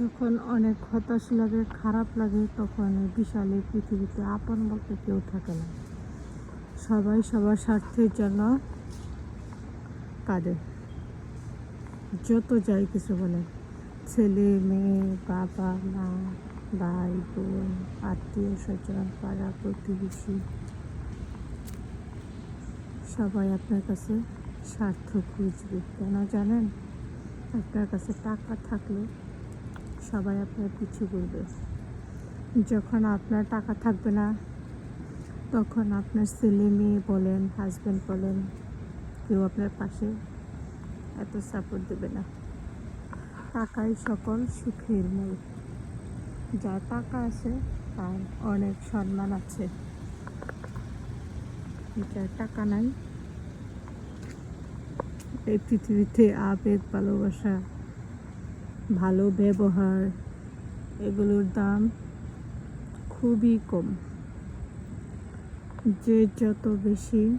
যখন অনেক হতাশ লাগে, খারাপ লাগে, তখন বিশাল এই পৃথিবীতে আপন বলতে কেউ থাকে না। সবাই সবার স্বার্থের জন্য কাঁদে। যত যাই কিছু বলে, ছেলে, মেয়ে, বাবা, মা, ভাই, বোন, আত্মীয় স্বজন, পাড়া প্রতিবেশী, সবাই আপনার কাছে স্বার্থ খুঁজবে। কেন জানেন? আপনার কাছে টাকা থাকলে সবাই আপনার পিছু করবে। যখন আপনার টাকা থাকবে না, তখন আপনার ছেলে মেয়ে বলেন হাজব্যান্ড বলেন, কেউ আপনার পাশে এত সাপোর্ট দেবে না। টাকাই সকল সুখের মূল। যার টাকা আছে, তার অনেক সম্মান আছে। যার টাকা নাই, এই পৃথিবীতে আবেগ, ভালোবাসা ভালো ব্যবহার, এগুলোর দাম খুবই কম। যে যত বেশি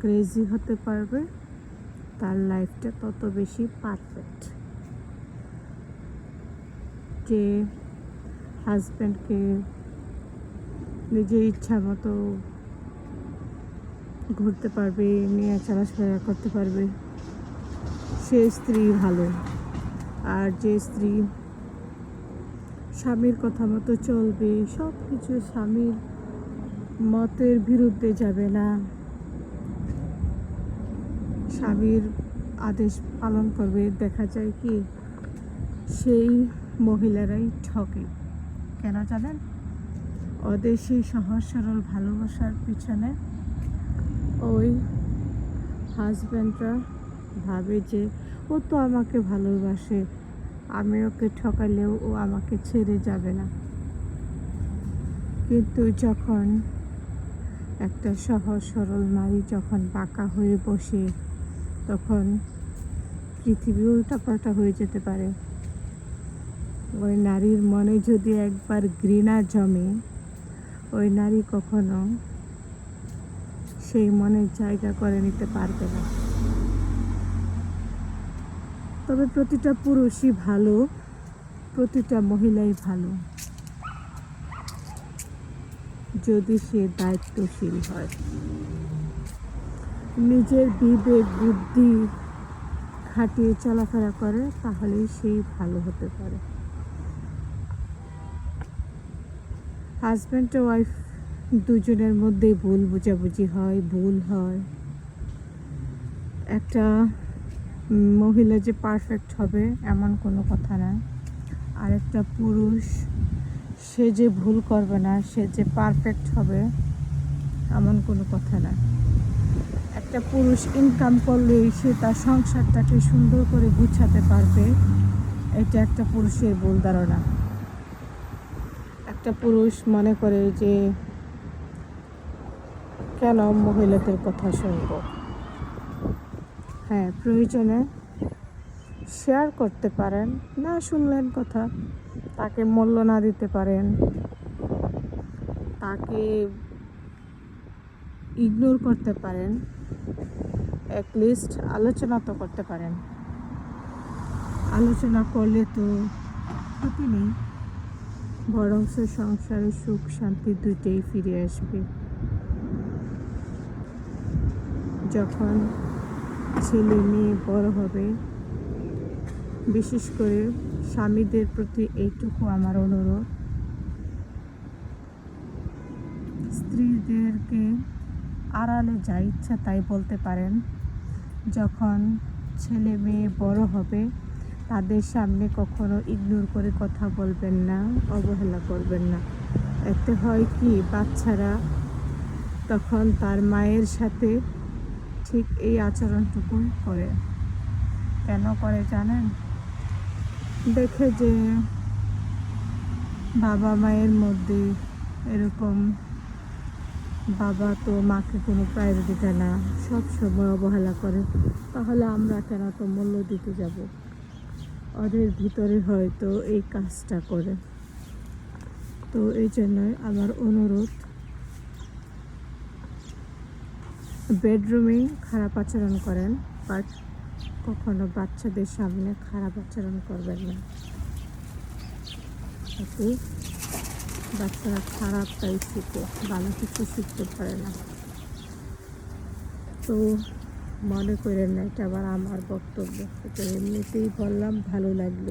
ক্রেজি হতে পারবে, তার লাইফটা তত বেশি পারফেক্ট যে হাজব্যান্ডকে নিজের ইচ্ছা মতো ঘুরতে পারবে, নিয়ে চলাফেরা করতে পারবে, সে স্ত্রী ভালো। আর যে স্ত্রী, স্বামীর কথা মতো চলবে সব কিছু স্বামীর মতের বিরুদ্ধে যাবে না। স্বামীর আদেশ পালন করবে। দেখা যায় কি, সেই মহিলারাই ঠকে। কেন জানেন? ওদের সহজ সরল ভালোবাসার পিছনে ওই হাজব্যান্ডরা ভাবে যে ও তো আমাকে ভালোবাসে। আমি ওকে ঠকালেও ও আমাকে ছেড়ে যাবে না। কিন্তু যখন একটা সহজ, সরল নারী যখন বাঁকা হয়ে বসে, তখন পৃথিবী উল্টাপাল্টা হয়ে যেতে পারে। ওই নারীর মনে যদি একবার ঘৃণা জমে, ওই নারী কখনো সেই মনের জায়গা করে নিতে পারবে না। তবে প্রতিটা পুরুষই ভালো, প্রতিটা মহিলাই ভালো। যদি সে দায়িত্বশীল হয়। নিজের বিবেক, বুদ্ধি খাটিয়ে চলাফেরা করে, তাহলেই সেই ভালো হতে পারে। হাজব্যান্ড ওয়াইফ দুজনের মধ্যে ভুল বোঝাবুঝি হয়, ভুল হয়। একটা মহিলা যে পারফেক্ট হবে, এমন কোনো কথা না। আর একটা পুরুষ, সে যে ভুল করবে না, সে যে পারফেক্ট হবে, এমন কোনো কথা না। একটা পুরুষ ইনকাম করলেই সে তার সংসারটাকে সুন্দর করে গুছাতে পারবে, এটা একটা পুরুষের ভুল ধারণা। একটা পুরুষ মনে করে যে, কেন মহিলাদের কথা শুনব? হ্যাঁ প্রয়োজনে শেয়ার করতে পারেন, না শুনলেন কথা। তাকে মূল্য না দিতে পারেন। তাকে ইগনোর করতে পারেন। অ্যাটলিস্ট আলোচনা তো করতে পারেন। আলোচনা করলে তো ক্ষতি নেই। বরং সে সংসারে সুখ, শান্তি দুইটাই ফিরে আসবে। যখন ছেলে মেয়ে বড় হবে। বিশেষ করে স্বামীদের প্রতি এইটুকু আমার অনুরোধ। স্ত্রীদেরকে আড়ালে যা ইচ্ছা তাই বলতে পারেন। যখন ছেলে মেয়ে বড় হবে, তাদের সামনে কখনো ইগনোর করে কথা বলবেন না, অবহেলা করবেন না। এতে হয় কি? বাচ্চারা তখন তার মায়ের সাথে ঠিক এই আচরণটুকু করে। কেন করে জানেন? দেখে যে বাবা মায়ের মধ্যে এরকম বাবা তো মাকে কোনো প্রায়োরিটি দেয় না, সব সময় অবহেলা করে। তাহলে আমরা কেন তো মূল্য দিতে যাব? ওদের ভিতরে হয়তো এই কাজটা করে। তো এই জন্যই আমার অনুরোধ বেডরুমে খারাপ আচরণ করেন, বাট কখনো বাচ্চাদের সামনে খারাপ আচরণ করবেন না। থাকে বাচ্চারা খারাপটাই শিখে, ভালো কিছু শিখতে পারে না। তো মনে করেন না, এটা আবার আমার বক্তব্য। এটা এমনিতেই বললাম, ভালো লাগল।